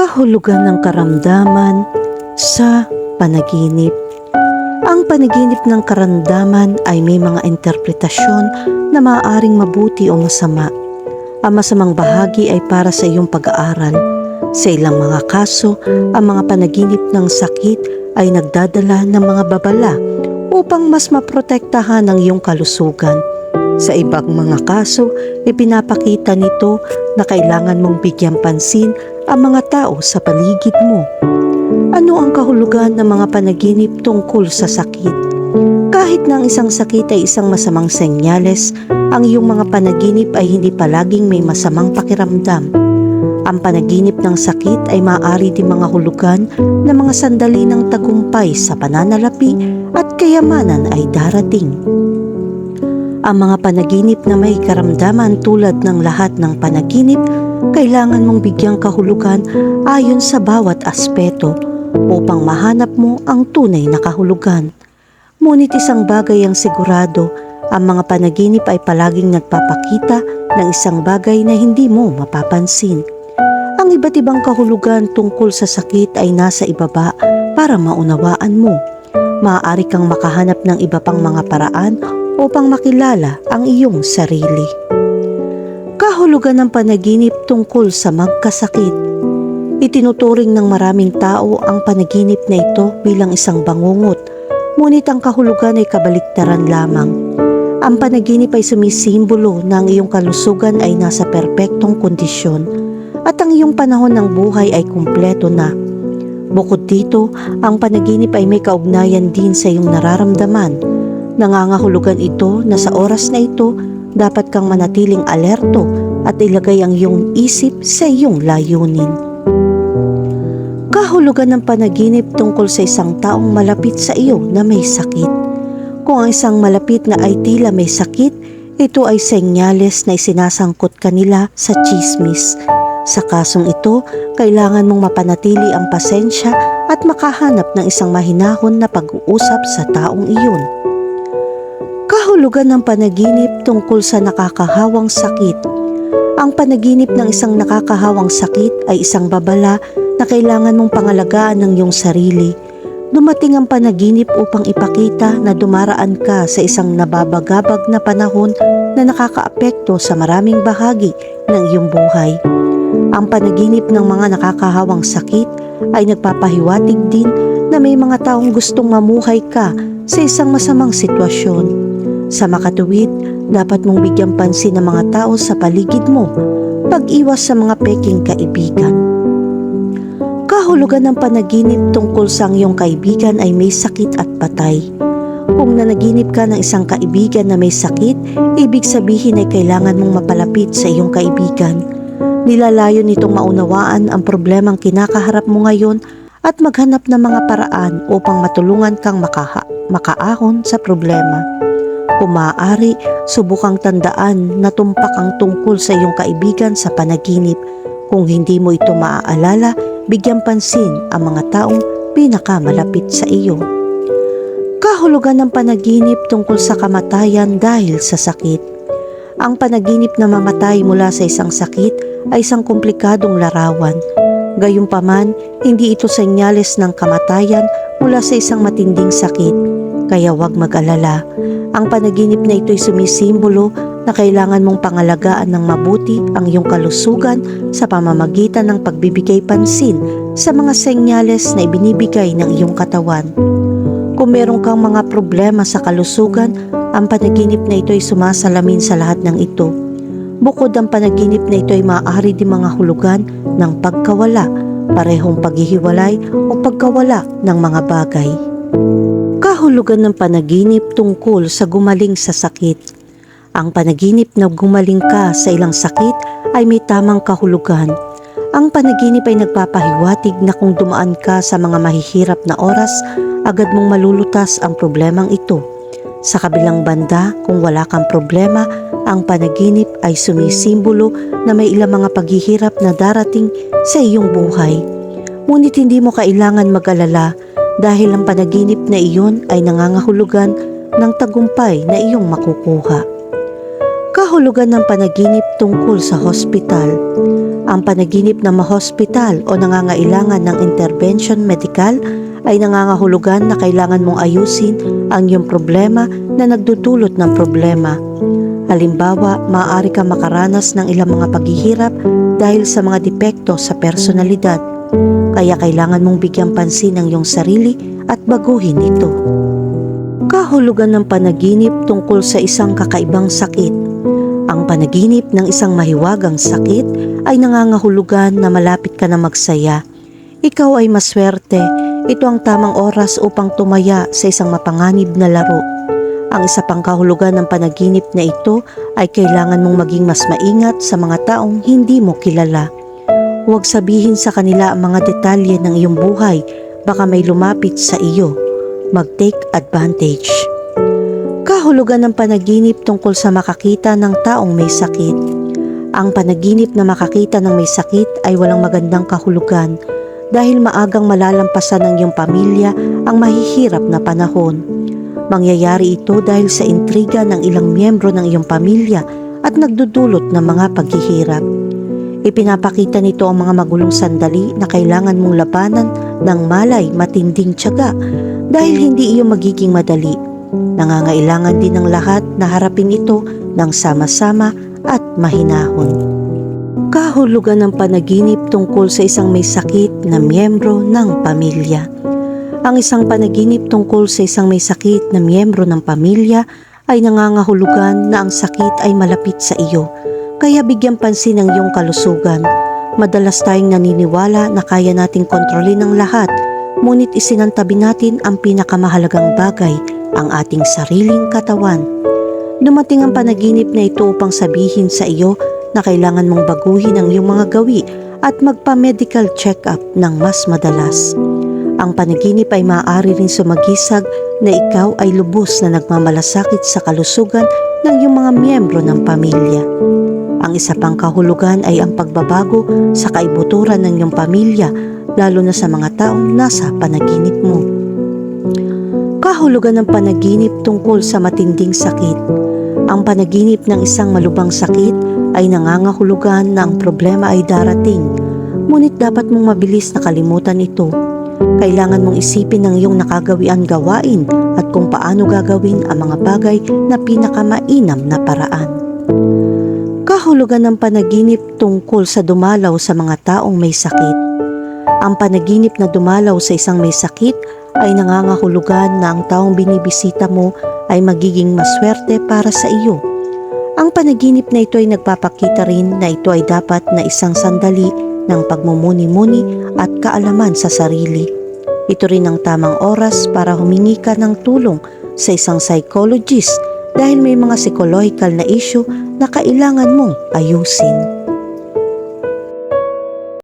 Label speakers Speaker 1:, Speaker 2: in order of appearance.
Speaker 1: kahulugan ng karamdaman sa panaginip. Ang panaginip ng karamdaman ay may mga interpretasyon na maaaring mabuti o masama. Ang masamang bahagi ay para sa iyong pag-aaral. Sa ilang mga kaso, ang mga panaginip ng sakit ay nagdadala ng mga babala upang mas maprotektahan ang iyong kalusugan. Sa ibang mga kaso, ipinapakita nito na kailangan mong bigyan pansin ang mga tao sa paligid mo. Ano ang kahulugan ng mga panaginip tungkol sa sakit? Kahit na ang isang sakit ay isang masamang senyales, ang iyong mga panaginip ay hindi palaging may masamang pakiramdam. Ang panaginip ng sakit ay maaari din mga hulugan ng mga sandali ng tagumpay sa pananalapi at kayamanan ay darating. Ang mga panaginip na may karamdaman tulad ng lahat ng panaginip, kailangan mong bigyang kahulugan ayon sa bawat aspeto upang mahanap mo ang tunay na kahulugan. Ngunit isang bagay ang sigurado, ang mga panaginip ay palaging nagpapakita ng isang bagay na hindi mo mapapansin. Ang iba't ibang kahulugan tungkol sa sakit ay nasa ibaba para maunawaan mo. Maaari kang makahanap ng iba pang mga paraan upang makilala ang iyong sarili. Kahulugan ng panaginip tungkol sa magkasakit. Itinuturing ng maraming tao ang panaginip na ito bilang isang bangungot, ngunit ang kahulugan ay kabaliktaran lamang. Ang panaginip ay sumisimbolo na ang iyong kalusugan ay nasa perpektong kondisyon at ang iyong panahon ng buhay ay kumpleto na. Bukod dito, ang panaginip ay may kaugnayan din sa iyong nararamdaman. Nangangahulugan ito na sa oras na ito, dapat kang manatiling alerto at ilagay ang iyong isip sa iyong layunin. Kahulugan ng panaginip tungkol sa isang taong malapit sa iyo na may sakit. Kung ang isang malapit na ay tila may sakit, ito ay senyales na isinasangkot kanila sa chismis. Sa kasong ito, kailangan mong mapanatili ang pasensya at makahanap ng isang mahinahon na pag-uusap sa taong iyon. Kahulugan ng panaginip tungkol sa nakakahawang sakit. Ang panaginip ng isang nakakahawang sakit ay isang babala na kailangan mong pangalagaan ng iyong sarili. Dumating ang panaginip upang ipakita na dumaraan ka sa isang nababagabag na panahon na nakakaapekto sa maraming bahagi ng iyong buhay. Ang panaginip ng mga nakakahawang sakit ay nagpapahiwatig din na may mga taong gustong mamuhay ka sa isang masamang sitwasyon. Sa makatuwid, dapat mong bigyan pansin ng mga tao sa paligid mo, pag-iwas sa mga peking kaibigan. Kahulugan ng panaginip tungkol sa iyong kaibigan ay may sakit at patay. Kung nanaginip ka ng isang kaibigan na may sakit, ibig sabihin ay kailangan mong mapalapit sa iyong kaibigan. Nilalayo nitong maunawaan ang problemang kinakaharap mo ngayon at maghanap ng mga paraan upang matulungan kang makaha, makaahon sa problema. Kung maaari, subukang tandaan na tumpak ang tungkol sa iyong kaibigan sa panaginip. Kung hindi mo ito maaalala, bigyan pansin ang mga taong pinakamalapit sa iyo. Kahulugan ng panaginip tungkol sa kamatayan dahil sa sakit. Ang panaginip na mamatay mula sa isang sakit ay isang komplikadong larawan. Gayunpaman, hindi ito senyales ng kamatayan mula sa isang matinding sakit. Kaya huwag mag-alala. Ang panaginip na ito ay sumisimbolo na kailangan mong pangalagaan ng mabuti ang iyong kalusugan sa pamamagitan ng pagbibigay pansin sa mga senyales na ibinibigay ng iyong katawan. Kung meron kang mga problema sa kalusugan, ang panaginip na ito ay sumasalamin sa lahat ng ito. Bukod ang panaginip na ito ay maaari din mga hulugan ng pagkawala, parehong paghihiwalay o pagkawala ng mga bagay. Kahulugan ng panaginip tungkol sa gumaling sa sakit. Ang panaginip na gumaling ka sa ilang sakit ay may tamang kahulugan. Ang panaginip ay nagpapahiwatig na kung dumaan ka sa mga mahihirap na oras, agad mong malulutas ang problemang ito. Sa kabilang banda, kung wala kang problema, ang panaginip ay sumisimbolo na may ilang mga paghihirap na darating sa iyong buhay. Ngunit hindi mo kailangan mag-alala dahil ang panaginip na iyon ay nangangahulugan ng tagumpay na iyong makukuha. Kahulugan ng panaginip tungkol sa hospital. Ang panaginip na mahospital o nangangailangan ng intervention medical ay nangangahulugan na kailangan mong ayusin ang iyong problema na nagdudulot ng problema. Halimbawa, maaari ka makaranas ng ilang mga paghihirap dahil sa mga depekto sa personalidad. Kaya kailangan mong bigyang pansin ang iyong sarili at baguhin ito. Kahulugan ng panaginip tungkol sa isang kakaibang sakit. Ang panaginip ng isang mahiwagang sakit ay nangangahulugan na malapit ka na magsaya. Ikaw ay maswerte. Ito ang tamang oras upang tumaya sa isang mapanganib na laro. Ang isa pang kahulugan ng panaginip na ito ay kailangan mong maging mas maingat sa mga taong hindi mo kilala. Huwag sabihin sa kanila ang mga detalye ng iyong buhay, baka may lumapit sa iyo. Mag-take advantage. Kahulugan ng panaginip tungkol sa makakita ng taong may sakit. Ang panaginip na makakita ng may sakit ay walang magandang kahulugan dahil maagang malalampasan ng iyong pamilya ang mahihirap na panahon. Mangyayari ito dahil sa intriga ng ilang miyembro ng iyong pamilya at nagdudulot ng mga paghihirap. Ipinapakita nito ang mga magulong sandali na kailangan mong labanan ng malay matinding tiyaga dahil hindi iyo magiging madali. Nangangailangan din ng lahat na harapin ito ng sama-sama at mahinahon. Kahulugan ng panaginip tungkol sa isang may sakit na miyembro ng pamilya. Ang isang panaginip tungkol sa isang may sakit na miyembro ng pamilya ay nangangahulugan na ang sakit ay malapit sa iyo, kaya bigyan pansin ang iyong kalusugan. Madalas tayong naniniwala na kaya nating kontrolin ang lahat, ngunit isinantabi natin ang pinakamahalagang bagay, ang ating sariling katawan. Dumating ang panaginip na ito upang sabihin sa iyo na kailangan mong baguhin ang iyong mga gawi at magpa-medical check-up ng mas madalas. Ang panaginip ay maaari rin sumagisag na ikaw ay lubos na nagmamalasakit sa kalusugan ng iyong mga miyembro ng pamilya. Ang isa pang kahulugan ay ang pagbabago sa kaibuturan ng iyong pamilya lalo na sa mga taong nasa panaginip mo. Kahulugan ng panaginip tungkol sa matinding sakit. Ang panaginip ng isang malubang sakit ay nangangahulugan na ang problema ay darating, ngunit dapat mong mabilis na kalimutan ito. Kailangan mong isipin ang iyong nakagawian gawain at kung paano gagawin ang mga bagay na pinakamainam na paraan. Kahulugan ng panaginip tungkol sa dumalaw sa mga taong may sakit. Ang panaginip na dumalaw sa isang may sakit ay nangangahulugan na ang taong binibisita mo ay magiging maswerte para sa iyo. Ang panaginip na ito ay nagpapakita rin na ito ay dapat na isang sandali ng pagmumuni-muni at kaalaman sa sarili. Ito rin ang tamang oras para humingi ka ng tulong sa isang psychologist dahil may mga psychological na issue na kailangan mong ayusin.